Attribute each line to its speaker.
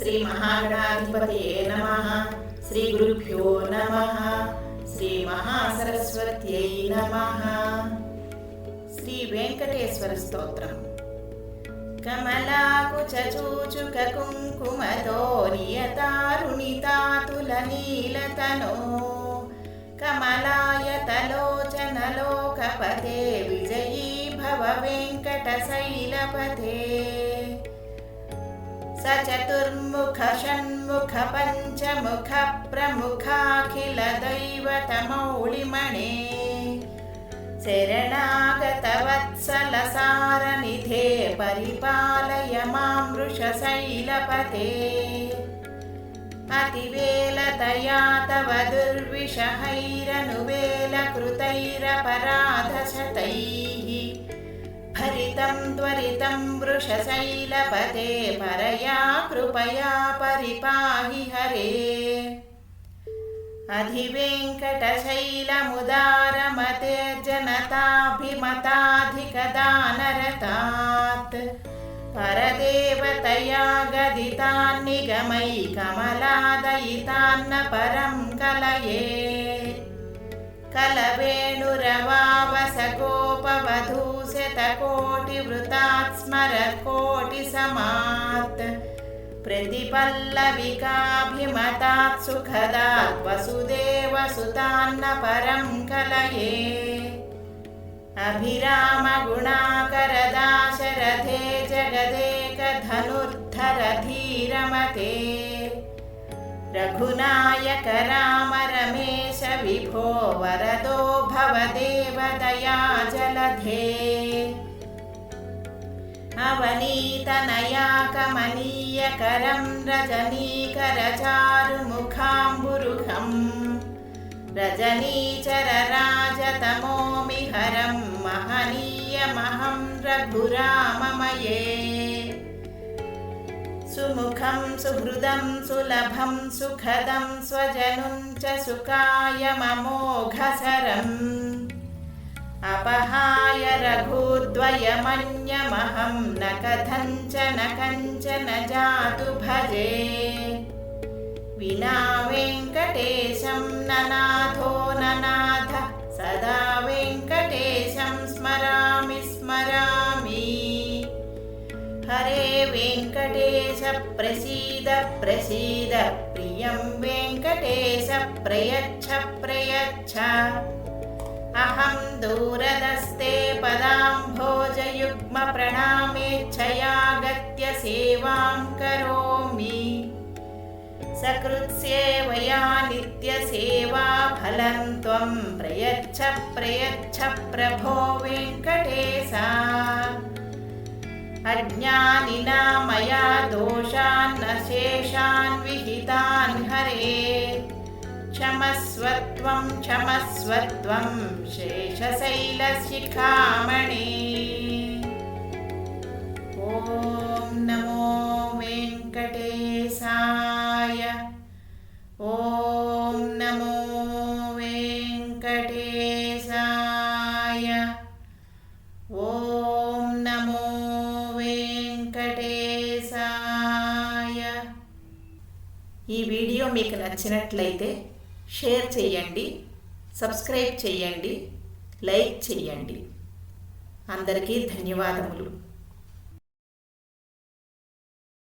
Speaker 1: శ్రీ మహాగణాధిపతే నమ. శ్రీ గురుభ్యో నమ. శ్రీ మహాసరస్వత్యై నమ. శ్రీ వెంకటేశ్వర స్తోత్రం. కమలాకుచూచుక కుంకుమతో నియతారుణితాతుల నీలతనో. కమలాయతలోచనలోకపతే విజయీ భవ వెంకటశైలపతే. स चतुर्मुख षण्मुख पञ्चमुख प्रमुखाखिल दैवतमौलिमणे शरणागतवत्सलसारनिधे परिपालय मां वृषशैलपते। अतिवेलतया तव दुर्विषहैरनुवेलकृतैरपराधशतैः भरितं त्वरितं वृषशैलपते परया कृपया परिपाहि हरे। अधिवेङ्कटशैलमुदारमतेर्जनताभिमताधिकदानरतात् परदेवतया गदितान्निगमै कमलादयितान्न परं कलये कलवेणुरवावसकोपवधूशतकोटिवृतात् स्मरकोटिसमात्। प्रतिपल्लविकाभिमतात् सुखदात् वसुदेवसुतान्न परं कलये। अभिरामगुणाकरदाशरथे जगदेकधनुर्धरधीरमते। रघुनायक राम रमेश विभो वरदो भवदेवदया जलधे अवनीतनया कमनीयकरं रजनीकरचारुमुखाम्बुरुहम् रजनीचरराजतमोमिहरं महनीयमहं रघुराममये सुमुखं सुहृदं सुलभं सुखदं स्वजनुं च सुखायममोघसरम् अपहाय रघुद्वयमन्यमहं न कथञ्चन कञ्चन जातु भजे विना वेङ्कटेशं ननाथो ननाथ सदा वेङ्कटेशं स्मरामि स्मरामि हरे वेङ्कटेश प्रसीद प्रसीद प्रियं वेङ्कटेश प्रयच्छ प्रयच्छ अहं दूरदस्ते पदाम्भोजयुग्मप्रणामेच्छयागत्य सेवां करोमि। सकृत्सेवया नित्यसेवा फलं त्वं प्रयच्छ प्रयच्छ प्रभो वेङ्कटेशा। अज्ञानिना मया दोषान् शेषान् विहितान् हरे क्षमस्वत्वं क्षमस्वत्वं शेषशैलशिखामणि ॐ नमो वेङ्कटेशाय ॐ नमो वेङ्कटेशाय ॐ नमो వెంకటేశాయ ఈ వీడియో మీకు నచ్చినట్లయితే షేర్ చేయండి సబ్స్క్రైబ్ చేయండి లైక్ చేయండి. అందరికీ ధన్యవాదములు.